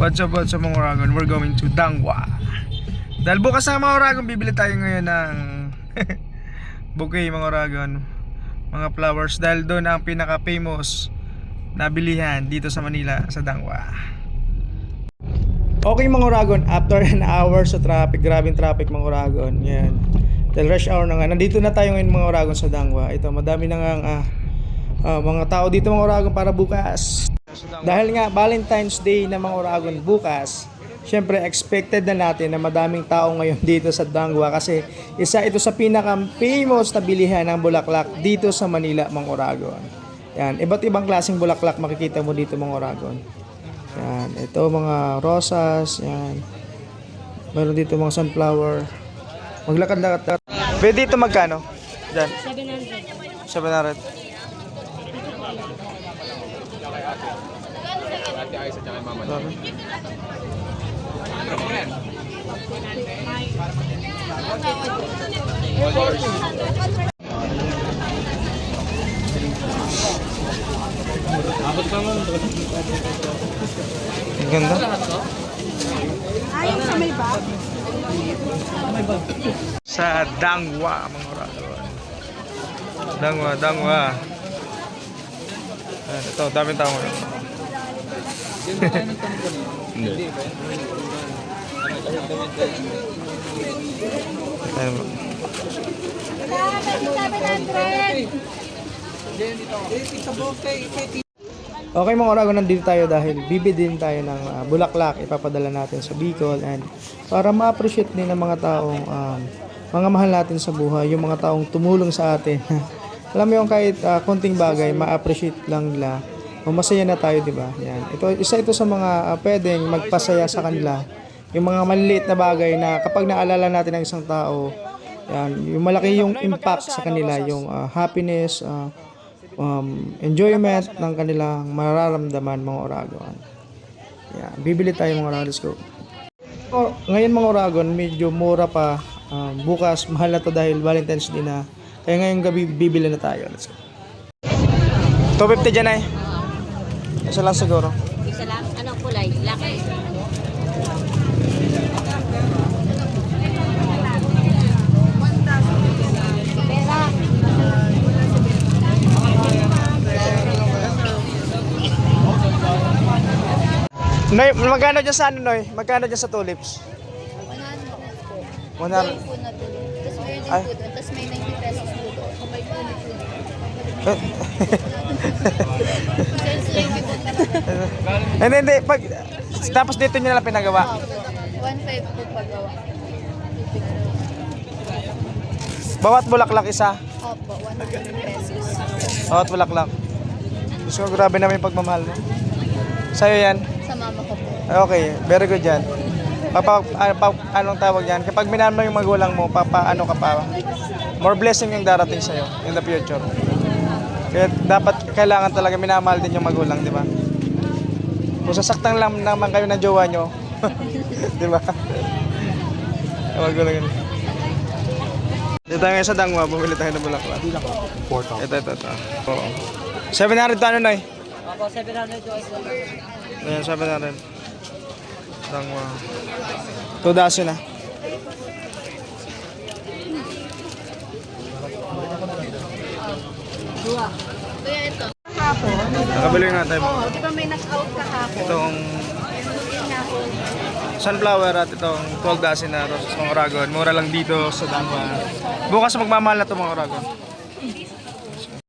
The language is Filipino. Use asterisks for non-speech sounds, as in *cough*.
What's up, what's up mga Oragon? We're going to Dangwa. Dahil bukas na mga Oragon, bibili tayo ngayon ng *laughs* bouquet mga Oragon. Mga flowers dahil doon ang pinaka-famous na bilihan dito sa Manila, sa Dangwa. Okay mga Oragon, after an hour sa traffic, grabing traffic mga Oragon. Yan. Dahil rush hour na nga. Nandito na tayo ngayon mga Oragon sa Dangwa. Ito, madami na nga ah, ah, mga tao dito mga Oragon para bukas. Dahil nga Valentine's Day na mga Oragon bukas, syempre expected na natin na madaming tao ngayon *laughs* dito sa Dangwa kasi isa ito sa pinaka-famous na bilihan ng bulaklak dito sa Manila mga Oragon. Yan, iba't ibang klaseng bulaklak makikita mo dito mga Oragon. Yan, ito mga rosas, yan. Meron dito mga sunflower. Maglakad-lakad. Pwede dito magkano? Diyan. 700. 700. kay ate. Ganda. Sa Dangwa, mga. Dangwa, Dangwa. Ayan, ito, daming tao ngayon. Hindi. Ayan. Okay mga oragon, nandito tayo dahil bibidin tayo ng ah, bulaklak ipapadala natin sa Bicol and para ma-appreciate din ng mga taong um, mga mahal natin sa buhay, yung mga taong tumulong sa atin. *laughs* Alam mo yung kahit ah, konting bagay, ma-appreciate lang nila. O masaya na tayo, di ba? Yan. Ito, isa ito sa mga ah, pwedeng magpasaya sa kanila. Yung mga maliliit na bagay na kapag naalala natin ang isang tao, yan, yung malaki yung impact sa kanila, yung ah, happiness, ah, um, enjoyment ng kanilang mararamdaman mga oragon. Yan, bibili tayo mga oragon. Let's go. Oh, ngayon mga oragon, medyo mura pa. Um, bukas, *laughs* mahal na to dahil Valentine's Day na. Kaya ngayong gabi, bibili na tayo. Let's go. 250 dyan ay. Isa lang siguro. Isa lang? Anong kulay? Laki. Noy, magkano dyan sa ano, Noy? Magkano dyan sa tulips? 100. po na tuloy. Tapos meron din Ay. po doon. Tapos may 90 pesos po doon. Kung may punit po doon. Eh, Sales lady po talaga. Hindi, hindi. Pag, tapos dito nyo lang pinagawa. Opo. 1.5 po paggawa. Bawat bulaklak isa. Opo, 100 pesos. Bawat bulaklak. Gusto ko, grabe naman yung pagmamahal mo. Sa'yo yan. Sa mama ko po. Ay, Okay, very good yan. Papa, ano, pa, anong tawag yan? Kapag minahal mo yung magulang mo, papa, ano ka pa? More blessing yung darating sa'yo in the future. Kaya dapat, kailangan talaga minamahal din yung magulang, di ba? Kung sasaktan lang naman kayo ng jowa nyo, *laughs* di ba? Magulang yun. Dito tayo ngayon sa Dangwa, bumili tayo ng bulaklak. Ito, ito, ito. Oo. 700 to ano, Noy? Opo, 700 yung isa. Ayan, 700. Dangwa. Two dozen na. Kuya, ito. Nakabili nga tayo. Oo, di ba may knock-out kahapon? Itong sunflower at itong 12 dozen na roses mga oragon. Mura lang dito sa Dangwa. Bukas magmamahal na ito mga oragon.